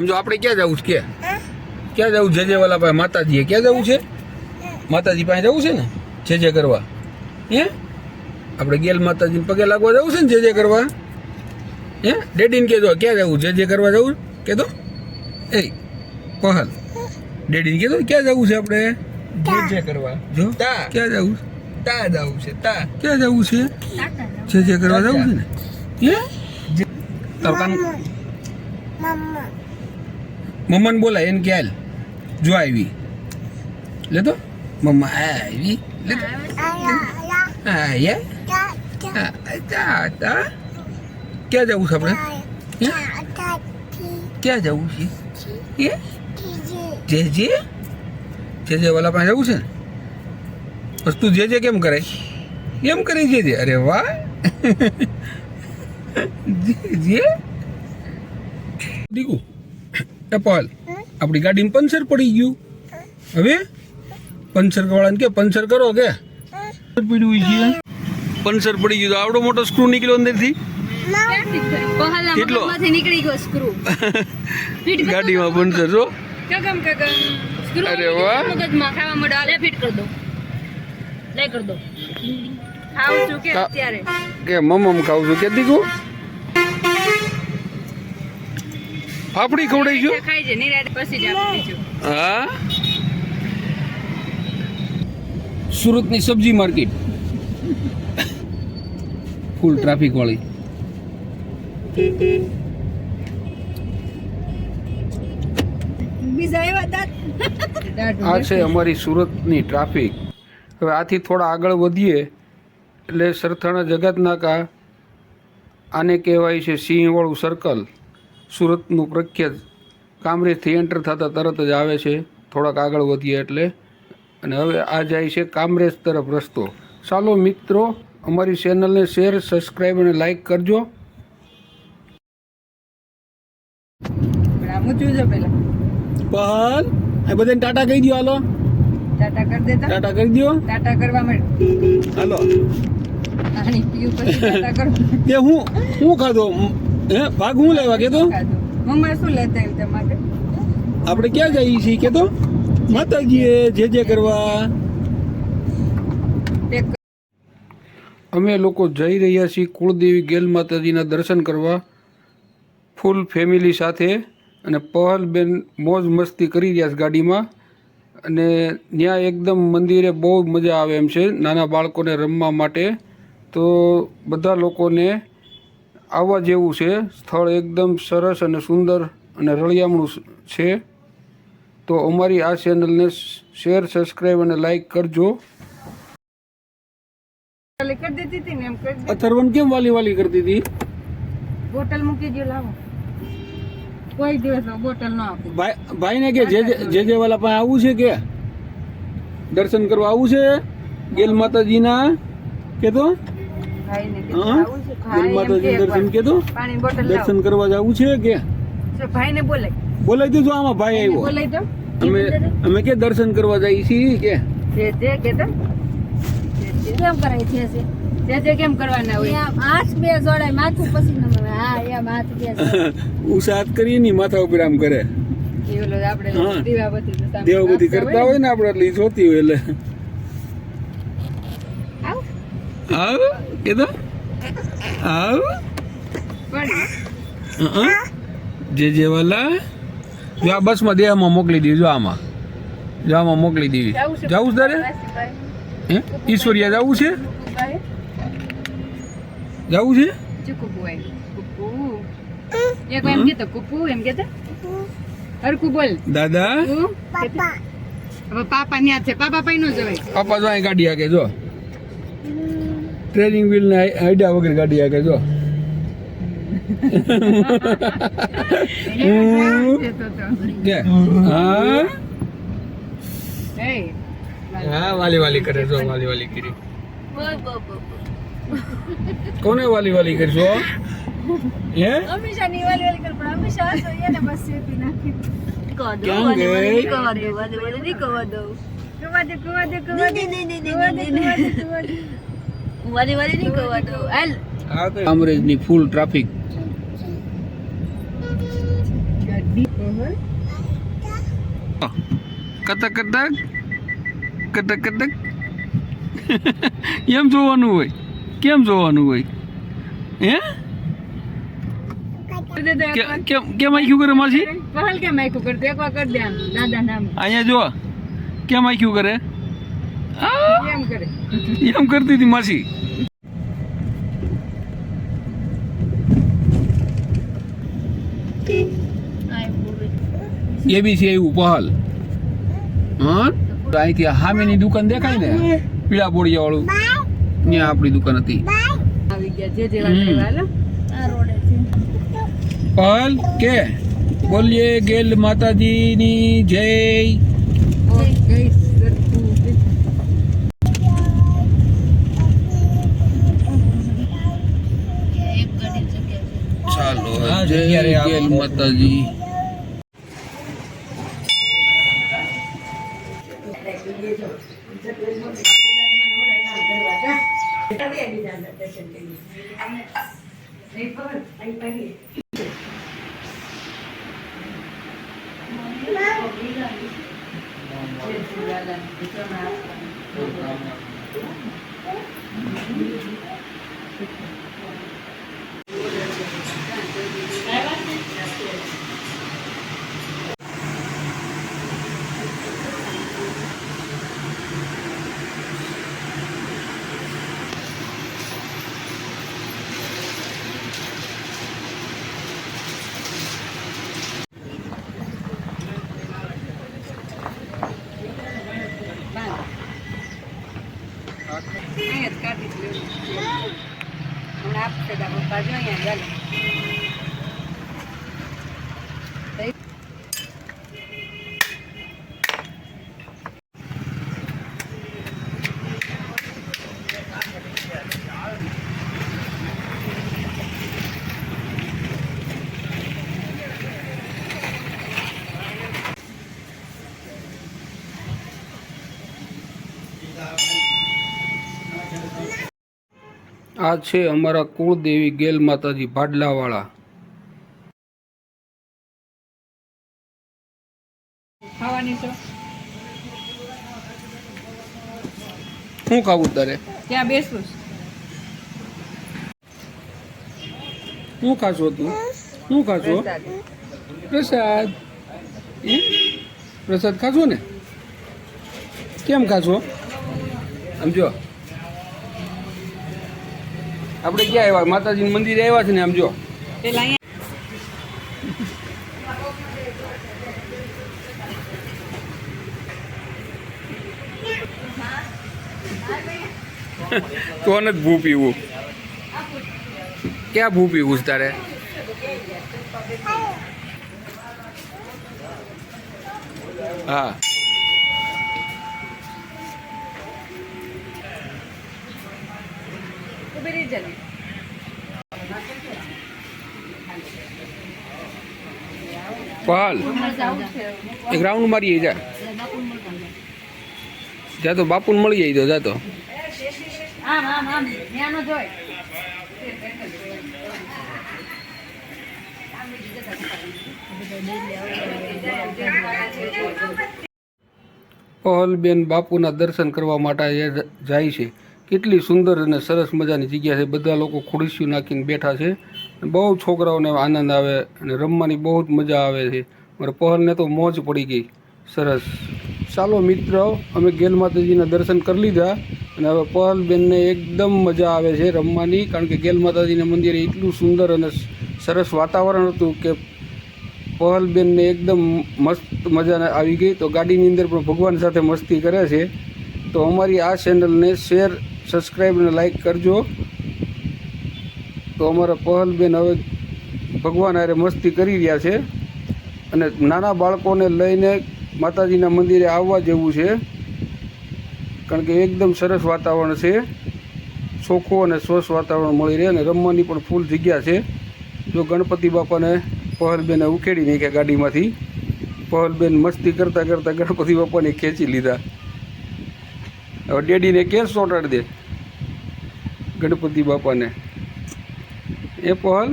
આમ જો આપણે ક્યાં જવું છે? કે? ક્યાં જવું જે જે વાલા પાસે માતાજીએ ક્યાં જવું છે? માતાજી પાસે જવું છે ને? જે જે કરવા. હે? આપણે ગેલ માતાજીને પગે લાગવા જવું છે ને જે જે કરવા? હે? ડેડીને કહેજો ક્યાં જવું જે જે કરવા જવું? કહેતો? એ પહલ. ડેડીને કહેતો ક્યાં જવું છે આપણે? જે જે કરવા. જો તા. ક્યાં જવું? તા જવું છે તા. ક્યાં જવું છે? જે જે કરવા જવું છે ને? હે? તાર કાન મમ્માને બોલાય, એને કે જો આવી. લે તો. મમ્મા આવી. લે ક્યાં જવું છે આપણે? ક્યાં જવું છે? જે જે જે જે વાલા પાસે જવું છે ને? બસ તું જે જે કેમ કરે એમ કરે જે અરે વાહ. જે જે દીકુ ટપાલ. આપણી ગાડીમાં પંચર પડી ગયું. હવે? પંચર વાળાને કે પંચર કરો કે? પીડ્યું છે પંચર પડી ગયું તો આવડો મોટો સ્ક્રૂ નીકળ્યો અંદરથી? કેટલો? નીકળી ગયો સ્ક્રૂ ગાડીમાં પંચર સ્ક્રૂ અરે વાહ. મગજમાં ખાવા મળે લે ફિટ કર દો લે કર દો ખાવું છું કે અત્યારે? કે મમ્મ ખાવ છું. કે દીકુ? ફાફડી ખવડાવી છું ખાઈ છે નિરાતે પછી જ આપી બીજું. હા? સુરતની સબ્જી માર્કેટ. ફૂલ ટ્રાફિક વાળી. આ છે અમારી સુરતની ટ્રાફિક. હવે આથી થોડા આગળ વધીએ એટલે સરથાણા જગતનાકા આને કહેવાય છે સિંહવાળું સર્કલ સુરતનું પ્રખ્યાત કામરેજથી એન્ટર થતાં તરત જ આવે છે. થોડાક આગળ વધીએ એટલે. અને હવે આ જાય છે કામરેજ તરફ રસ્તો. ચાલો મિત્રો અમારી ચેનલને શેર સબસ્ક્રાઈબ અને લાઈક કરજો. પહલ એ બધાને ટાટા કહી દો હાલો. ટાટા કરી દેતા? ટાટા કરી દો ટાટા કરવા માટે હાલો. પાણી પીવું પછી ટાટા કરો તે હું હું ખાધો? હે? ભાગ હું લેવા કેતો મમ્મા શું લેતા એમ તમારે આપણે ક્યાં જઈએ છીએ કેતો માતાજીએ જે જે કરવા. એક અમે લોકો જઈ રહ્યા છીએ કુળદેવી ગેલ માતાજીના દર્શન કરવા. ફૂલ ફેમિલી સાથે અને પહલબેન મોજ મસ્તી કરી રહ્યા છે ગાડીમાં. અને ત્યાં એકદમ મંદિરે બહુ મજા આવે એમ છે નાના બાળકોને રમવા માટે. તો બધા લોકોને આવવા જેવું છે. સ્થળ એકદમ સરસ અને સુંદર અને રળિયામણું છે. તો અમારી આ ચેનલને શેર સબસ્ક્રાઈબ અને લાઈક કરજો. અથર્વન કેમ વાલી વાલી કરતી હતી બોટલ મૂકી દો લાવો. કોઈ દિવસ બોટલ ન આપે. ભાઈ ભાઈને કે જે જે- વાલા પાસે આવું છે કે? દર્શન કરવા આવું છે? ગેલ માતાજીના? કે તો? ખાઈને કે આવું છે? ગેલ માતાજી દર્શન કે પાણી બોટલ દર્શન કરવા જવું છે કે? ભાઈને બોલે બોલાઈ દેજો આમાં ભાઈ આવ્યો. બોલાઈ દો. અમે અમે કે દર્શન કરવા જઈએ છીએ કે? જે જે કે તો કેમ કરાય છે છે જે જે કેમ કરવાના હોય. હાથ બે જોડાય માથું પછી નમે હા એમ હાથ બે જોડાય. કરી ની માથા ઉપર આમ કરે. કરતા હોય ને આપણે એટલે જોતી હોય એટલે. આવ. આવ કે તો આવ? જે જે વાલા. જો આ બસમાં દેહમાં મોકલી દીધું જો આમાં. જો આમાં મોકલી દેવી. જાવું તારે? હે? ઈશ્વરિયા જવું છે? જવું છે? દાદા? પાપા ન્યા છે. પાપા પાઈ નો જવાય. પાપા જો અહીં ગાડી આગે જો. ટ્રેનિંગ વ્હીલ ને આઈડિયા વગર ગાડી આગળ જો. હા? વાલી વાલી કરે જો વાલી વાલી કરી. કોને વાલી વાલી કરશો? હે? હંમેશા ની વાલી વાલી કરે પણ હંમેશા હસો એને બસ શેપી નાખી ક્યાં ગઈ કવા દો વાલી વાલી નહીં દો કુવા દે કુવા દે કુવા દે નહીં નહીં નહીં નહીં નહીં કવા હાલ. કામરેજની ફૂલ ટ્રાફિક કટક કટક. કટક કતક કતક કતક કતક એમ જોવાનું હોય. કેમ જોવાનું હોય? હે? વાર. કેમ કેમ આખ્યું કરે માસી પહલ કેમ આખ્યું કરે? એક વાર કરી દે દાદા નામ. અહીંયા જો. કેમ આખ્યું કરે? એમ કરતી હતી માસી. એ બી છે એવું પહલ હા? અહીંથી આ સામેની દુકાન દેખાય ને? પીળા બોડિયા વાળું. ત્યાં આપણી દુકાન હતી. આવી ગયા જે જેવા હમ. લેવા હાલો. આ રોડે છે. પહલ કે? બોલીએ ગેલ માતાજીની જય ઓર કઈ સરખું છે. એક ગાડી જગ્યા છે હા, જય જગ્યા રે ગેલ આપણે. માતાજી અહીંયા જ કાઢી જ લેવું. હમણાં આપશે તારા પપ્પા જો અહીંયા ચાલો આ છે અમારા કુળદેવી ગેલ માતાજી ભાડલાવાળા. ખાવાની છો? શું ખાવું તારે? ત્યાં બેસું. શું ખાશો તું? શું ખાશો? પ્રસાદ. પ્રસાદ પ્રસાદ ખાશો ને? કેમ ખાશો? આમ જો આપણે ક્યાં આવ્યા? માતાજીનું મંદિરે આવ્યા છે ને આમ જો જ ભૂ પીવું. ક્યાં ભૂ પીવું છે તારે? હા. રહી પહાલ. એક રાઉન્ડ મારીએ જા. જા તો બાપુને મળી જાય તો જા તો. આમ આમ આમ ત્યાં જોય. પહલબેન બાપુના દર્શન કરવા માટે જાય છે. કેટલી સુંદર અને સરસ મજાની જગ્યા છે. બધા લોકો ખુરશીઓ નાખીને બેઠા છે. બહુ છોકરાઓને આનંદ આવે અને રમવાની બહુ જ મજા આવે છે. મારે પહલને તો મોજ પડી ગઈ. સરસ. ચાલો મિત્રો, અમે ગેલ માતાજીના દર્શન કરી લીધા અને હવે પહલબેનને એકદમ મજા આવે છે રમવાની, કારણ કે ગેલ માતાજીના મંદિરે એટલું સુંદર અને સરસ વાતાવરણ હતું કે પહલબેનને એકદમ મસ્ત મજાને આવી ગઈ. તો ગાડીની અંદર પણ ભગવાન સાથે મસ્તી કરે છે. તો અમારી આ ચેનલને શેર સબસ્ક્રાઈબ અને લાઈક કરજો. તો અમારા પહલબેન હવે ભગવાન હારે મસ્તી કરી રહ્યા છે. અને નાના બાળકોને લઈને માતાજીના મંદિરે આવવા જેવું છે. કારણ કે એકદમ સરસ વાતાવરણ છે. ચોખ્ખું અને સ્વચ્છ વાતાવરણ મળી રહે અને રમવાની પણ ફૂલ જગ્યા છે. જો ગણપતિ બાપાને પહલબેને ઉખેડી નાખ્યા ગાડીમાંથી, પહલબેન મસ્તી કરતાં કરતાં ગણપતિ બાપાને ખેંચી લીધા. હવે ડેડીને કેસ ચોંટાડી દે. ગણપતિ બાપાને. એ પહલ,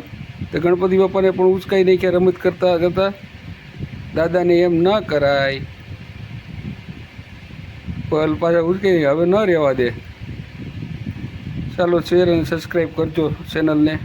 તે ગણપતિ બાપાને પણ ઉચકાઈ નાખ્યા, રમત કરતા કરતા દાદાને એમ ન કરાય. પહલ પાછા ઉચકે હવે ન રહેવા દે. ચાલો શેર અને સબસ્ક્રાઈબ કરજો ચેનલને